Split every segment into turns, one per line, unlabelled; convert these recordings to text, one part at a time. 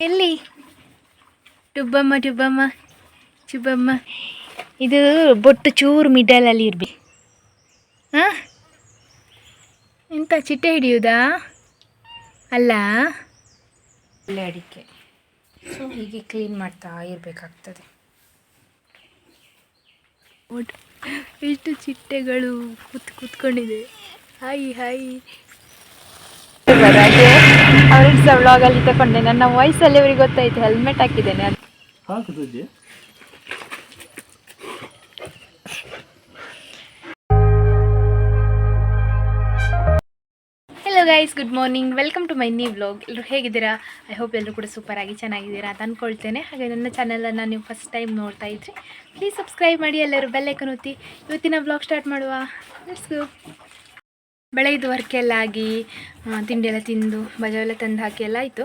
ಎಲ್ಲಿ? ಟುಬ್ಬಮ್ಮ ಟುಬ್ಬಮ್ಮ ಚುಬ್ಬಮ್ಮ ಇದು ಬೊಟ್ಟು ಚೂರು ಮಿಡಲಲ್ಲಿ ಇರ್ಬೇಕು ಹಾಂ? ಎಂತ ಚಿಟ್ಟೆ ಹಿಡಿಯುವುದಾ ಅಲ್ಲ? ಒಳ್ಳೆ ಅಡಿಕೆ. ಸೊ ಹೀಗೆ ಕ್ಲೀನ್ ಮಾಡ್ತಾ ಇರಬೇಕಾಗ್ತದೆ. ಎಷ್ಟು ಚಿಟ್ಟೆಗಳು ಕೂತ್ ಕೂತ್ಕೊಂಡಿದೆ. Hi hi. ಅವ್ರಿಗೆ ಸಹ ವ್ಲಾಗಲ್ಲಿ ತಕೊಂಡೆ. ನನ್ನ ವಾಯ್ಸಲ್ಲಿ ಅವ್ರಿಗೆ ಗೊತ್ತಾಯ್ತು ಹೆಲ್ಮೆಟ್ ಹಾಕಿದ್ದೇನೆ ಅದು hello guys good morning welcome to my new vlog ಎಲ್ಲರೂ ಹೇಗಿದ್ದೀರಾ? ಐ ಹೋಪ್ ಎಲ್ಲರೂ ಕೂಡ ಸೂಪರಾಗಿ ಆಗಿ ಚೆನ್ನಾಗಿದ್ದೀರಾ ಅಂತ ಅಂದ್ಕೊಳ್ತೇನೆ ಹಾಗೆ ನನ್ನ ಚಾನಲನ್ನು ನೀವು ಫಸ್ಟ್ ಟೈಮ್ ನೋಡ್ತಾ ಇದ್ರಿ ಪ್ಲೀಸ್ ಸಬ್ಸ್ಕ್ರೈಬ್ ಮಾಡಿ ಎಲ್ಲರೂ ಬೆಲ್ಲೈಕನ್ ಒತ್ತಿ. ಇವತ್ತಿನ ವ್ಲಾಗ್ ಸ್ಟಾರ್ಟ್ ಮಾಡುವ. ಲೆಟ್ಸ್ ವರ್ಕೆಲ್ಲ ಆಗಿ ಆ, ತಿಂಡಿ ಎಲ್ಲ ತಿಂದು ಬಜವೆಲ್ಲ ತಂದು ಹಾಕಿ ಎಲ್ಲ ಆಯಿತು.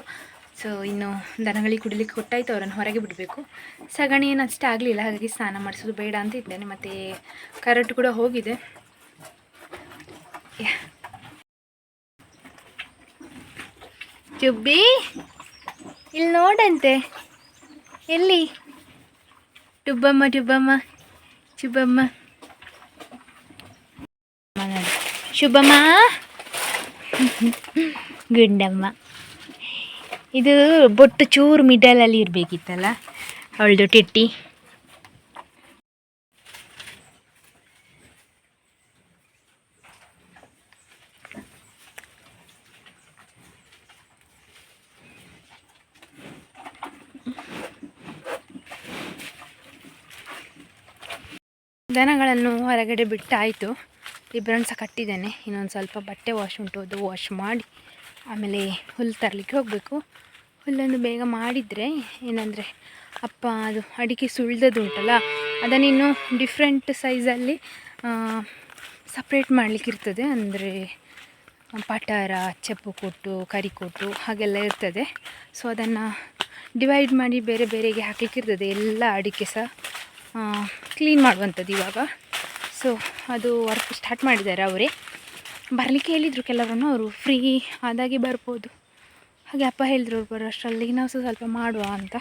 ಸೊ ಇನ್ನು ದನಗಳಿಗೆ ಕುಡಿಲಿಕ್ಕೆ ಕೊಟ್ಟಾಯಿತು ಅವರನ್ನು ಹೊರಗೆ ಬಿಡಬೇಕು. ಸಗಣಿ ಏನು ಅಷ್ಟೇ ಆಗಲಿಲ್ಲ ಹಾಗಾಗಿ ಸ್ನಾನ ಮಾಡಿಸೋದು ಬೇಡ ಅಂತ ಇದ್ದೇನೆ. ಮತ್ತು ಕರೆಂಟ್ ಕೂಡ ಹೋಗಿದೆ. ಚುಬ್ಬಿ ಇಲ್ಲಿ ನೋಡಂತೆ. ಎಲ್ಲಿ? ಟುಬ್ಬಮ್ಮ ಟುಬ್ಬಮ್ಮ ಚುಬ್ಬಮ್ಮ ಶುಭಮ್ಮ ಗುಂಡಮ್ಮ. ಇದು ಬೊಟ್ಟು ಚೂರು ಮಿಡಲಲ್ಲಿ ಇರಬೇಕಿತ್ತಲ್ಲ ಅವಳದು ಟಿಟ್ಟಿ. ದನಗಳನ್ನು ಹೊರಗಡೆ ಬಿಟ್ಟಾಯಿತು. ಇಬ್ಬರನ್ನು ಸಹ ಕಟ್ಟಿದ್ದೇನೆ. ಇನ್ನೊಂದು ಸ್ವಲ್ಪ ಬಟ್ಟೆ ವಾಶ್ ಉಂಟು, ಅದು ವಾಶ್ ಮಾಡಿ ಆಮೇಲೆ ಹುಲ್ಲು ತರಲಿಕ್ಕೆ ಹೋಗಬೇಕು. ಹುಲ್ಲನ್ನು ಬೇಗ ಮಾಡಿದರೆ ಏನಂದರೆ ಅಪ್ಪ ಅದು ಅಡಿಕೆ ಸುಳ್ದದ್ದು ಉಂಟಲ್ಲ ಅದನ್ನಿನ್ನು ಡಿಫ್ರೆಂಟ್ ಸೈಜಲ್ಲಿ ಸಪ್ರೇಟ್ ಮಾಡಲಿಕ್ಕಿರ್ತದೆ ಅಂದರೆ ಪಟಾರ, ಚಪ್ಪು ಕೊಟ್ಟು, ಕರಿ ಕೊಟ್ಟು ಹಾಗೆಲ್ಲ ಇರ್ತದೆ. ಸೊ ಅದನ್ನು ಡಿವೈಡ್ ಮಾಡಿ ಬೇರೆ ಬೇರೆಗೆ ಹಾಕಲಿಕ್ಕಿರ್ತದೆ ಎಲ್ಲ ಅಡಿಕೆ ಸಹ ಕ್ಲೀನ್ ಮಾಡುವಂಥದ್ದು ಇವಾಗ. ಸೊ ಅದು ವರ್ಕ್ ಸ್ಟಾರ್ಟ್ ಮಾಡಿದ್ದಾರೆ ಅವರೇ. ಬರಲಿಕ್ಕೆ ಹೇಳಿದರು ಕೆಲವರನ್ನು, ಅವರು ಫ್ರೀ ಆದಾಗೆ ಬರ್ಬೋದು. ಹಾಗೆ ಅಪ್ಪ ಹೇಳಿದ್ರು, ಅವ್ರು ಬರೋಷ್ಟರಲ್ಲಿ ನಾವು ಸಹ ಸ್ವಲ್ಪ ಮಾಡುವ ಅಂತ.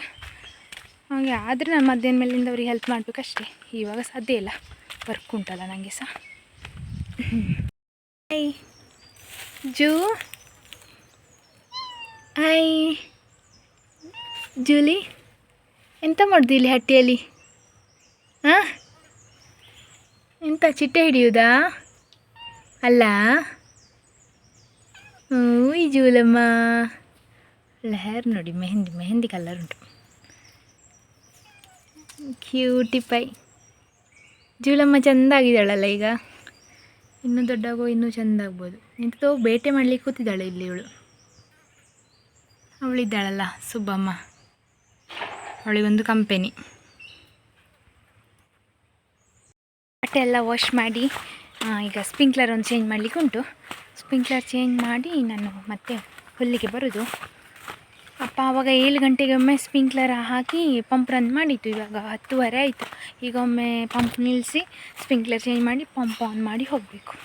ಹಾಗೆ ಆದರೆ ನಾನು ಮಧ್ಯಾಹ್ನ ಮೇಲಿಂದ ಅವ್ರಿಗೆ ಹೆಲ್ಪ್ ಮಾಡಬೇಕಷ್ಟೇ. ಇವಾಗ ಸಾಧ್ಯ ಇಲ್ಲ. ವರ್ಕ್ ಉಂಟಲ್ಲ ನನಗೆ ಸಹ. I zoo. ಐ ಜೂಲಿ, ಎಂತ ಮಾಡಿದೆ ಇಲ್ಲಿ ಹಟ್ಟಿಯಲ್ಲಿ? ಹಾಂ? ಎಂತ ಚಿಟ್ಟೆ ಹಿಡಿಯುವುದಾ ಅಲ್ಲ. ಈ ಜೂಲಮ್ಮ. ಅಲ್ಲ ನೋಡಿ, ಮೆಹಂದಿ ಮೆಹಂದಿ ಕಲರ್ ಉಂಟು. ಕ್ಯೂಟಿ ಪೈ ಜೂಲಮ್ಮ ಚೆಂದ ಆಗಿದ್ದಾಳಲ್ಲ ಈಗ? ಇನ್ನೂ ದೊಡ್ಡಾಗೋ, ಇನ್ನೂ ಚೆಂದ ಆಗ್ಬೋದು ಎಂಥದೋ ಬೇಟೆ ಮಾಡಲಿಕ್ಕೆ ಕೂತಿದ್ದಾಳೆ ಇಲ್ಲಿ ಇವಳು. ಅವಳಿದ್ದಾಳಲ್ಲ, ಸುಬ್ಬಮ್ಮ. ಅವಳಿಗೊಂದು ಕಂಪೆನಿ ಬಟ್ಟೆ ಎಲ್ಲ ವಾಶ್ ಮಾಡಿ ಈಗ ಸ್ಪ್ರಿಂಕ್ಲರ್ ಒಂದು ಚೇಂಜ್ ಮಾಡಲಿಕ್ಕೆ ಉಂಟು. ಸ್ಪ್ರಿಂಕ್ಲರ್ ಚೇಂಜ್ ಮಾಡಿ ನಾನು ಮತ್ತೆ ಹುಲ್ಲಿಗೆ ಬರೋದು. ಅಪ್ಪ ಆವಾಗ ಏಳು ಗಂಟೆಗೆ ಒಮ್ಮೆ ಸ್ಪ್ರಿಂಕ್ಲರ್ ಹಾಕಿ ಪಂಪ್ ರನ್ ಮಾಡಿತ್ತು, ಇವಾಗ ಹತ್ತುವರೆ ಆಯಿತು. ಈಗ ಒಮ್ಮೆ ಪಂಪ್ ನಿಲ್ಲಿಸಿ ಸ್ಪ್ರಿಂಕ್ಲರ್ ಚೇಂಜ್ ಮಾಡಿ ಪಂಪ್ ಆನ್ ಮಾಡಿ ಹೋಗಬೇಕು.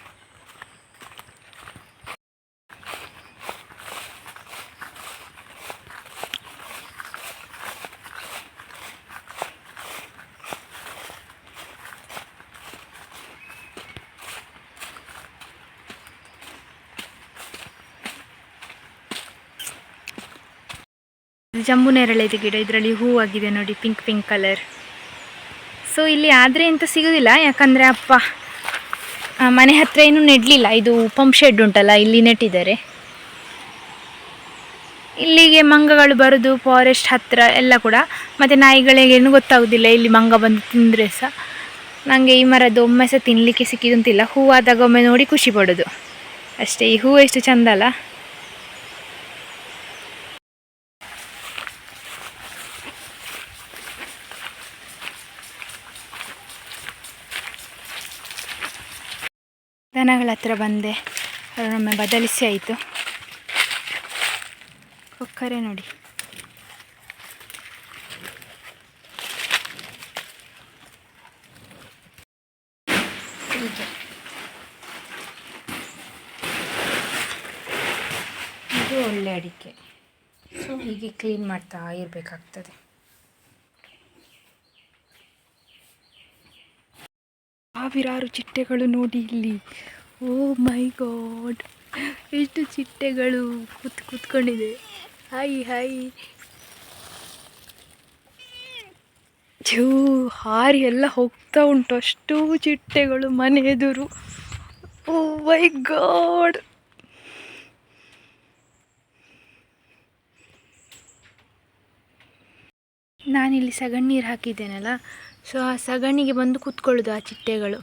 ಜಂಬು ನೇರಳೆದು ಗಿಡ, ಇದರಲ್ಲಿ ಹೂವಾಗಿದೆ ನೋಡಿ ಪಿಂಕ್ ಪಿಂಕ್ ಕಲರ್ ಸೊ ಇಲ್ಲಿ ಆದರೆ ಅಂತ ಸಿಗೋದಿಲ್ಲ, ಯಾಕಂದರೆ ಅಪ್ಪ ಮನೆ ಹತ್ರ ಏನೂ ನೆಡಲಿಲ್ಲ. ಇದು ಪಂಪ್ ಶೆಡ್ ಉಂಟಲ್ಲ, ಇಲ್ಲಿ ನೆಟ್ಟಿದ್ದಾರೆ. ಇಲ್ಲಿಗೆ ಮಂಗಗಳು ಬರೋದು ಫಾರೆಸ್ಟ್ ಹತ್ತಿರ ಎಲ್ಲ ಕೂಡ. ಮತ್ತು ನಾಯಿಗಳಿಗೇನು ಗೊತ್ತಾಗೋದಿಲ್ಲ, ಇಲ್ಲಿ ಮಂಗ ಬಂದು ತಿಂದರೆ ಸಹ ನನಗೆ ಈ ಮರದ್ದು ಒಮ್ಮೆ ಸಹ ತಿನ್ನಲಿಕ್ಕೆ ಸಿಕ್ಕಿದಂತಿಲ್ಲ ಹೂವಾದಾಗ ಒಮ್ಮೆ ನೋಡಿ ಖುಷಿ ಪಡೋದು. ಅಷ್ಟೇ, ಈ ಹೂವು ಎಷ್ಟು ಚಂದ ದನಗಳ ಹತ್ರ ಬಂದೆ. ಅವರೊಮ್ಮೆ ಬದಲಿಸಿ ಆಯಿತು. ಕೊಕ್ಕರೆ ನೋಡಿ. ಇದು ಒಳ್ಳೆ ಅಡಿಕೆ. ಸೊ ಹೀಗೆ ಕ್ಲೀನ್ ಮಾಡ್ತಾ ಇರಬೇಕಾಗ್ತದೆ. ಸಾವಿರಾರು ಚಿಟ್ಟೆಗಳು ನೋಡಿ ಇಲ್ಲಿ. Oh my god. ಎಷ್ಟು ಚಿಟ್ಟೆಗಳು ಕೂತ್ ಕೂತ್ಕೊಂಡಿದೆ. Hi hi. ಜೂ ಹಾರಿ ಎಲ್ಲ ಹೋಗ್ತಾ ಉಂಟು. ಅಷ್ಟು ಚಿಟ್ಟೆಗಳು ಮನೆ ಎದುರು. Oh my god. ನಾನಿಲ್ಲಿ ಸಗಣಿ ನೀರು ಹಾಕಿದ್ದೇನಲ್ಲ, ಸೊ ಆ ಸಗಣಿಗೆ ಬಂದು ಕೂತ್ಕೊಳ್ಳೋದು ಆ ಚಿಟ್ಟೆಗಳು.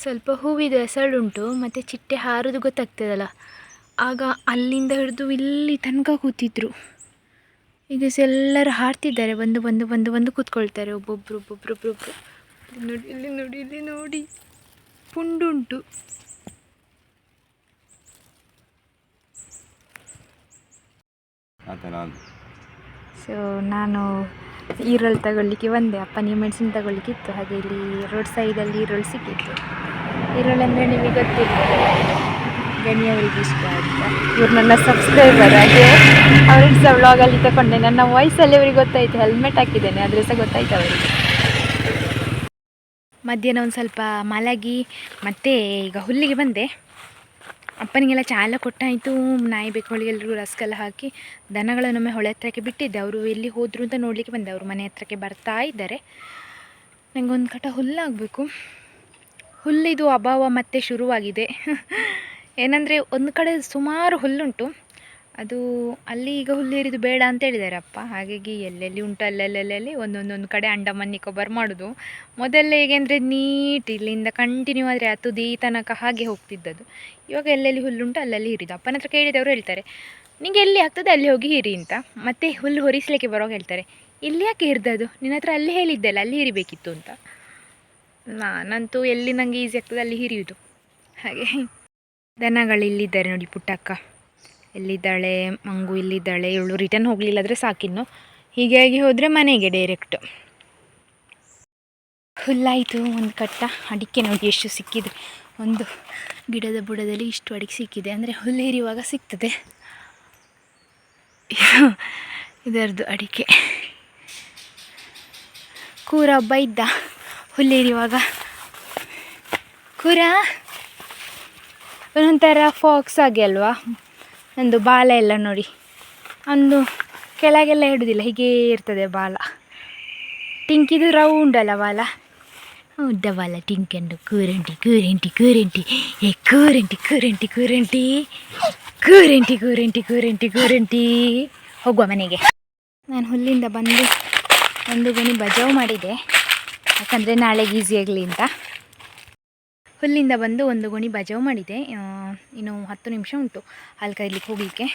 ಸ್ವಲ್ಪ ಹೂವಿದು ಹೆಸರುಂಟು ಮತ್ತು ಚಿಟ್ಟೆ ಹಾರೋದು ಗೊತ್ತಾಗ್ತದಲ್ಲ. ಆಗ ಅಲ್ಲಿಂದ ಹಿಡಿದು ಇಲ್ಲಿ ತನಕ ಕೂತಿದ್ರು. ಈಗ ಎಲ್ಲರೂ ಹಾರ್ತಿದ್ದಾರೆ ಒಂದು ಒಂದು ಒಂದು ಒಂದು ಕೂತ್ಕೊಳ್ತಾರೆ ಒಬ್ಬೊಬ್ಬರು ಒಬ್ಬೊಬ್ರು ನೋಡಿ ಇಲ್ಲಿ ನೋಡಿ ಇಲ್ಲಿ ನೋಡಿ. ಪುಂಡುಂಟು. ಸೊ ನಾನು ಈರುಳ್ಳಿ ತಗೊಳ್ಳಿಕ್ಕೆ ಬಂದೆ ಅಪ್ಪನಿಗೆ ಮೆಣಸಿನ ತಗೊಳ್ಳಿಕ್ಕೆ ಇತ್ತು. ಹಾಗೆ ಇಲ್ಲಿ ರೋಡ್ ಸೈಡಲ್ಲಿ ಈರುಳ್ಳಿ ಸಿಕ್ಕಿತ್ತು. ಈರುಳ್ಳಿ ಅಂದರೆ ನಿಮಗೆ ಗೊತ್ತಿರ್ತದೆ ಗಣಿಯವರಿಗೆ ಇಷ್ಟ ಅಂತ. ಇವ್ರು ನನ್ನ ಸಬ್ಸ್ಕ್ರೈಬರ್ ಹಾಗೆ. ಅವ್ರಿಗೆ ಸಹ ವ್ಲಾಗಲ್ಲಿ ತಗೊಂಡೆ ನನ್ನ ವಾಯ್ಸಲ್ಲಿ ಅವ್ರಿಗೆ ಗೊತ್ತಾಯಿತು. ಹೆಲ್ಮೆಟ್ ಹಾಕಿದ್ದೇನೆ, ಆದರೆ ಸಹ ಗೊತ್ತಾಯ್ತು ಅವರಿಗೆ. ಮಧ್ಯಾಹ್ನ ಒಂದು ಸ್ವಲ್ಪ ಮಲಗಿ, ಮತ್ತೆ ಈಗ ಹುಲ್ಲಿಗೆ ಬಂದೆ. ಅಪ್ಪನಿಗೆಲ್ಲ ಚಾ ಎಲ್ಲ ಕೊಟ್ಟಾಯಿತು. ನಾಯಿ ಬೆಕ್ಕೊಳಿಗೆ ಎಲ್ಲರಿಗೂ ರಸ್ಕಲ್ಲ ಹಾಕಿ ದನಗಳನ್ನೊಮ್ಮೆ ಹೊಳೆ ಹತ್ರಕ್ಕೆ ಬಿಟ್ಟಿದ್ದೆ. ಅವರು ಎಲ್ಲಿ ಹೋದರು ಅಂತ ನೋಡಲಿಕ್ಕೆ ಬಂದೆ. ಅವರು ಮನೆ ಹತ್ರಕ್ಕೆ ಬರ್ತಾ ಇದ್ದಾರೆ. ನನಗೊಂದು ಕಟ ಹುಲ್ಲಾಗಬೇಕು. ಹುಲ್ಲಿದು ಅಭಾವ ಮತ್ತೆ ಶುರುವಾಗಿದೆ. ಏನಂದರೆ ಒಂದು ಕಡೆ ಸುಮಾರು ಹುಲ್ಲುಂಟು. ಅದು ಅಲ್ಲಿ ಈಗ ಹುಲ್ಲೇರಿದು ಬೇಡ ಅಂತ ಹೇಳಿದ್ದಾರೆ ಅಪ್ಪ. ಹಾಗಾಗಿ ಎಲ್ಲೆಲ್ಲಿ ಉಂಟು ಅಲ್ಲೆಲ್ಲೆಲ್ಲಿ ಒಂದೊಂದೊಂದು ಕಡೆ ಅಂಡಮಾನ್ ನಿಕೋಬಾರ್ ಮಾಡೋದು. ಮೊದಲೇ ಹೇಗೆಂದರೆ ನೀಟ್ ಇಲ್ಲಿಂದ ಕಂಟಿನ್ಯೂ ಆದರೆ ಆ ತುದಿ ತನಕ ಹಾಗೆ ಹೋಗ್ತಿದ್ದದು ಇವಾಗ ಎಲ್ಲೆಲ್ಲಿ ಹುಲ್ಲುಂಟು ಅಲ್ಲಲ್ಲಿ ಹಿರಿದು. ಅಪ್ಪನ ಹತ್ರ ಕೇಳಿದವರು ಹೇಳ್ತಾರೆ, ನಿಂಗೆ ಎಲ್ಲಿ ಆಗ್ತದೆ ಅಲ್ಲಿ ಹೋಗಿ ಹಿರಿ ಅಂತ? ಮತ್ತೆ ಹುಲ್ಲು ಹೊರಿಸ್ಲಿಕ್ಕೆ ಬರೋವಾಗ ಹೇಳ್ತಾರೆ, ಇಲ್ಲಿ ಯಾಕೆ ಹಿರಿದದು ನಿನ್ನ ಹತ್ರ ಅಲ್ಲಿ ಹೇಳಿದ್ದೆಲ್ಲ ಅಲ್ಲಿ ಹಿರಿಬೇಕಿತ್ತು ಅಂತ. ನಾನಂತೂ ಎಲ್ಲಿ ನನಗೆ ಈಸಿ ಆಗ್ತದೆ ಅಲ್ಲಿ ಹಿರಿಯುದು. ಹಾಗೆ ದನಗಳು ಇಲ್ಲಿದ್ದಾರೆ ನೋಡಿ ಪುಟ್ಟಕ್ಕ. ಎಲ್ಲಿದ್ದಾಳೆ, ಮಂಗು ಇಲ್ಲಿದ್ದಾಳೆ ಇವಳು ರಿಟರ್ನ್ ಹೋಗಲಿಲ್ಲ ಆದರೆ ಸಾಕಿನ್ನು. ಹೀಗಾಗಿ ಹೋದರೆ ಮನೆಗೆ ಡೈರೆಕ್ಟ್ ಹುಲ್ಲಾಯಿತು ಒಂದು ಕಟ್ಟ ಅಡಿಕೆ ನೋಡಿ ಎಷ್ಟು ಸಿಕ್ಕಿದೆ. ಒಂದು ಗಿಡದ ಬುಡದಲ್ಲಿ ಇಷ್ಟು ಅಡಿಕೆ ಸಿಕ್ಕಿದೆ. ಅಂದರೆ ಹುಲ್ಲು ಹಿರಿಯುವಾಗ ಸಿಗ್ತದೆ. ಇದರದ್ದು ಅಡಿಕೆ. ಕೂರ ಒಬ್ಬ ಇದ್ದ. ಹುಲ್ಲು ಹಿರಿಯುವಾಗ ಕೂರ? ಒಂಥರ ಫಾಕ್ಸ್ ಆಗಿ ಅಲ್ವಾ? ಒಂದು ಬಾಲ ಎಲ್ಲ ನೋಡಿ. ಒಂದು ಕೆಳಗೆಲ್ಲ ಇಡುವುದಿಲ್ಲ ಹೀಗೇ ಇರ್ತದೆ ಬಾಲ. ಟಿಂಕಿದು ರೌಂಡ್ ಅಲ್ಲ ಬಾಲ? ಉದ್ದ ಬಾಲ? ಟಿಂಕೆಂಡು ಕೂರಂಟಿ ಕೂರಂಟಿ ಕೂರಂಟಿ. ಏ, ಕೂರಂಟಿ ಕೂರಂಟಿ ಕೂರಂಟಿ. ಕೂರಂಟಿ ಕೂರಂಟಿ ಕೂರಂಟಿ ಕೂರಂಟಿ. ಹೋಗುವ ಮನೆಗೆ. ನಾನು ಹುಲ್ಲಿಂದ ಬಂದು ಒಂದು ಗಣಿ ಬಜಾವ್ ಮಾಡಿದೆ. ಯಾಕಂದರೆ ನಾಳೆಗೆ ಈಸಿ ಆಗಲಿ ಅಂತ. ಹುಲ್ಲಿಂದ ಬಂದು ಒಂದು ಗುಣಿ ಬಜಾವ್ ಮಾಡಿದೆ. ಇನ್ನು ಹತ್ತು ನಿಮಿಷ ಉಂಟು. ಹಾಲು ಕೈಲಿ ಹೋಗಲಿಕ್ಕೆ.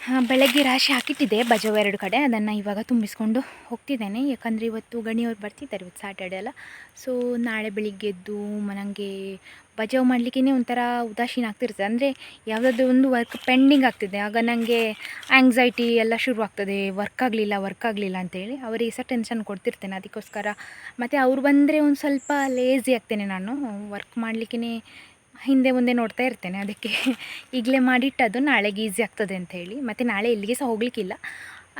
ಬೆಳಗ್ಗೆ ರಾಶಿ ಹಾಕಿಟ್ಟಿದೆ ಬಜವ ಎರಡು ಕಡೆ. ಅದನ್ನು ಇವಾಗ ತುಂಬಿಸ್ಕೊಂಡು ಹೋಗ್ತಿದ್ದೇನೆ. ಯಾಕಂದರೆ ಇವತ್ತು ಗಣಿಯವ್ರು ಬರ್ತಿದ್ದಾರೆ, ಇವತ್ತು ಸ್ಯಾಟರ್ಡೆ ಅಲ್ಲ. ಸೊ ನಾಳೆ ಬೆಳಿಗ್ಗೆ ಎದ್ದು ನನಗೆ ಬಜವ್ ಮಾಡಲಿಕ್ಕೇ ಒಂಥರ ಉದಾಸೀನ ಆಗ್ತಿರ್ತದೆ ಅಂದರೆ ಯಾವುದಾದ್ರೂ ಒಂದು ವರ್ಕ್ ಪೆಂಡಿಂಗ್ ಆಗ್ತಿದೆ. ಆಗ ನನಗೆ ಆ್ಯಂಗ್ಸೈಟಿ ಎಲ್ಲ ಶುರು ಆಗ್ತದೆ. ವರ್ಕ್ ಆಗಲಿಲ್ಲ ವರ್ಕ್ ಆಗಲಿಲ್ಲ ಅಂತೇಳಿ ಅವರಿಗೆ ಸಹ ಟೆನ್ಷನ್ ಕೊಡ್ತಿರ್ತೇನೆ. ಅದಕ್ಕೋಸ್ಕರ ಮತ್ತು ಅವ್ರು ಬಂದರೆ ಒಂದು ಸ್ವಲ್ಪ ಲೇಝಿ ಆಗ್ತೇನೆ ನಾನು. ವರ್ಕ್ ಮಾಡಲಿಕ್ಕೇ ಹಿಂದೆ ಮುಂದೆ ನೋಡ್ತಾ ಇರ್ತೇನೆ. ಅದಕ್ಕೆ ಈಗಲೇ ಮಾಡಿಟ್ಟದು ನಾಳೆಗೆ ಈಸಿ ಆಗ್ತದೆ ಅಂತ ಹೇಳಿ. ಮತ್ತು ನಾಳೆ ಇಲ್ಲಿಗೆ ಸಹ ಹೋಗ್ಲಿಕ್ಕಿಲ್ಲ.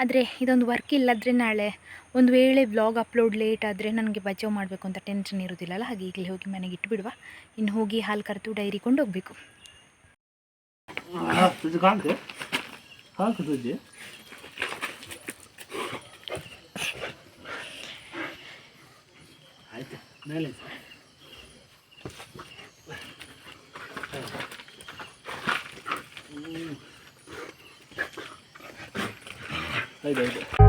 ಆದರೆ ಇದೊಂದು ವರ್ಕ್ ಇಲ್ಲಾದರೆ ನಾಳೆ ಒಂದು ವೇಳೆ ಬ್ಲಾಗ್ ಅಪ್ಲೋಡ್ ಲೇಟ್ ಆದರೆ ನನಗೆ ಬಚಾವ್ ಮಾಡಬೇಕು ಅಂತ ಟೆನ್ಷನ್ ಇರೋದಿಲ್ಲಲ್ಲ? ಹಾಗೆ ಈಗಲೇ ಹೋಗಿ ಮನೆಗೆ ಇಟ್ಟುಬಿಡುವ ಇನ್ನು ಹೋಗಿ ಹಾಲು ಕರೆದು ಡೈರಿ ಕೊಂಡು ಹೋಗಬೇಕು.
ಆಯ್ತು? এই দেখো